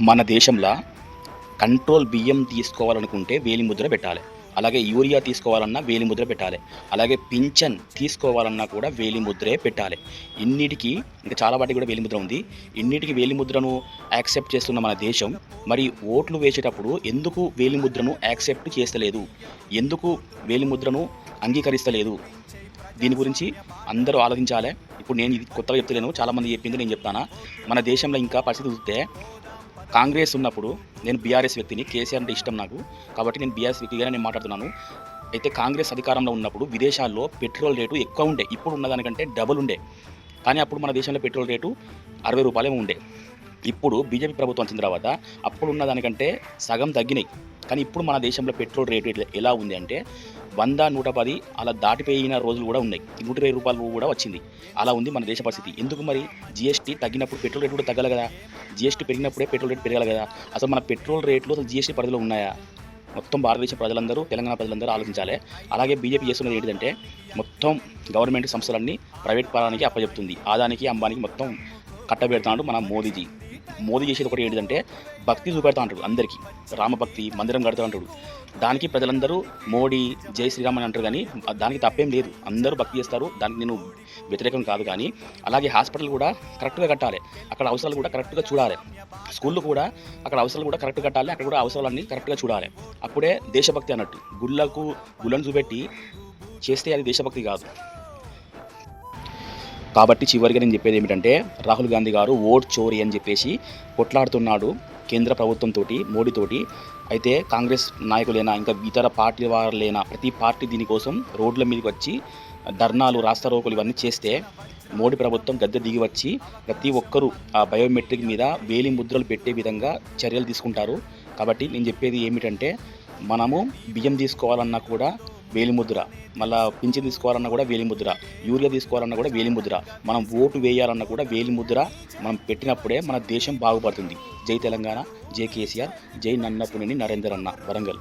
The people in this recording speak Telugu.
మన దేశంలో కంట్రోల్ బియ్యం తీసుకోవాలనుకుంటే వేలి ముద్ర పెట్టాలి. అలాగే యూరియా తీసుకోవాలన్నా వేలి ముద్ర పెట్టాలి. అలాగే పింఛన్ తీసుకోవాలన్నా కూడా వేలి ముద్రే పెట్టాలి. ఇన్నిటికి ఇంకా చాలా వాటికి కూడా వేలి ముద్ర ఉంది. ఇన్నిటికి వేలి ముద్రను యాక్సెప్ట్ చేస్తున్న మన దేశం మరి ఓట్లు వేసేటప్పుడు ఎందుకు వేలి ముద్రను యాక్సెప్ట్ చేస్తలేదు? ఎందుకు వేలి ముద్రను అంగీకరిస్తలేదు? దీని గురించి అందరూ ఆలోచించాలి. ఇప్పుడు నేను ఇది కొత్తగా చెప్తలేను. చాలామంది చెప్పింది నేను చెప్తానా? మన దేశంలో ఇంకా పరిస్థితి చూస్తే కాంగ్రెస్ ఉన్నప్పుడు నేను బీఆర్ఎస్ వ్యక్తిని కేసీఆర్ అంటే ఇష్టం నాకు. కాబట్టి నేను బీఆర్ఎస్ వ్యక్తిగానే నేను మాట్లాడుతున్నాను. అయితే కాంగ్రెస్ అధికారంలో ఉన్నప్పుడు విదేశాల్లో పెట్రోల్ రేటు ఎక్కువ ఉండే. ఇప్పుడు ఉన్నదానికంటే డబుల్ ఉండే. కానీ అప్పుడు మన దేశంలో పెట్రోల్ రేటు అరవై రూపాయలే ఉండే. ఇప్పుడు బీజేపీ ప్రభుత్వం వచ్చిన తర్వాత అప్పుడు ఉన్న దానికంటే సగం తగ్గినాయి. కానీ ఇప్పుడు మన దేశంలో పెట్రోల్ రేటు ఎలా ఉంది అంటే వంద నూట పది అలా దాటిపోయిన రోజులు కూడా ఉన్నాయి. నూట ఇరవై రూపాయలు కూడా వచ్చింది. అలా ఉంది మన దేశ పరిస్థితి. ఎందుకు మరి? జిఎస్టీ తగ్గినప్పుడు పెట్రోల్ రేటు కూడా తగ్గాలి కదా? జిఎస్టీ పెరిగినప్పుడే పెట్రోల్ రేటు పెరగాలి కదా? అసలు మన పెట్రోల్ రేట్లు అసలు జిఎస్టీ పరిధిలో ఉన్నాయా? మొత్తం భారతదేశ ప్రజలందరూ తెలంగాణ ప్రజలందరూ ఆలోచించాలి. అలాగే బీజేపీ చేస్తున్నది ఏంటంటే మొత్తం గవర్నమెంట్ సంస్థలన్నీ ప్రైవేట్ పరానికి అప్పచెప్తుంది. ఆదానికి అంబానికి మొత్తం కట్టబెడుతున్నాడు మన మోదీజీ. మోదీ చేసేది ఒకటి ఏంటంటే భక్తి చూపెడతా అంటాడు అందరికీ. రామభక్తి మందిరం కడతా అంటాడు. దానికి ప్రజలందరూ మోడీ జై శ్రీరామ్ అని అంటారు కానీ దానికి తప్పేం లేదు. అందరూ భక్తి చేస్తారు. దానికి నేను వ్యతిరేకం కాదు కానీ అలాగే హాస్పిటల్ కూడా కరెక్ట్గా కట్టాలి. అక్కడ అవసరాలు కూడా కరెక్ట్గా చూడాలి. స్కూళ్ళు కూడా అక్కడ అవసరాలు కూడా కరెక్ట్గా కట్టాలి. అక్కడ కూడా అవసరాలన్నీ కరెక్ట్గా చూడాలి. అప్పుడే దేశభక్తి అన్నట్టు. గుళ్ళకు గుళ్ళను చూపెట్టి చేస్తే అది దేశభక్తి కాదు. కాబట్టి చివరిగా నేను చెప్పేది ఏమిటంటే రాహుల్ గాంధీ గారు ఓట్ చోరీ అని చెప్పేసి కొట్లాడుతున్నాడు కేంద్ర ప్రభుత్వంతో మోడీతోటి అయితే కాంగ్రెస్ నాయకులైనా ఇంకా ఇతర పార్టీ వారులైనా ప్రతి పార్టీ దీనికోసం రోడ్ల మీదకి వచ్చి ధర్నాలు రాస్తారోకులు ఇవన్నీ చేస్తే మోడీ ప్రభుత్వం గద్దె దిగి వచ్చి ప్రతి ఒక్కరూ ఆ బయోమెట్రిక్ మీద వేలి ముద్రలు పెట్టే విధంగా చర్యలు తీసుకుంటారు. కాబట్టి నేను చెప్పేది ఏమిటంటే మనము బియ్యం తీసుకోవాలన్నా కూడా వేలిముద్ర. మళ్ళా పింఛన్ తీసుకోవాలన్నా కూడా వేలిముద్ర. యూరియా తీసుకోవాలన్నా కూడా వేలిముద్ర. మనం ఓటు వేయాలన్నా కూడా వేలిముద్ర మనం పెట్టినప్పుడే మన దేశం బాగుపడుతుంది. జై తెలంగాణ జై కేసీఆర్ జై నన్నపునేని నరేందర్ అన్న వరంగల్.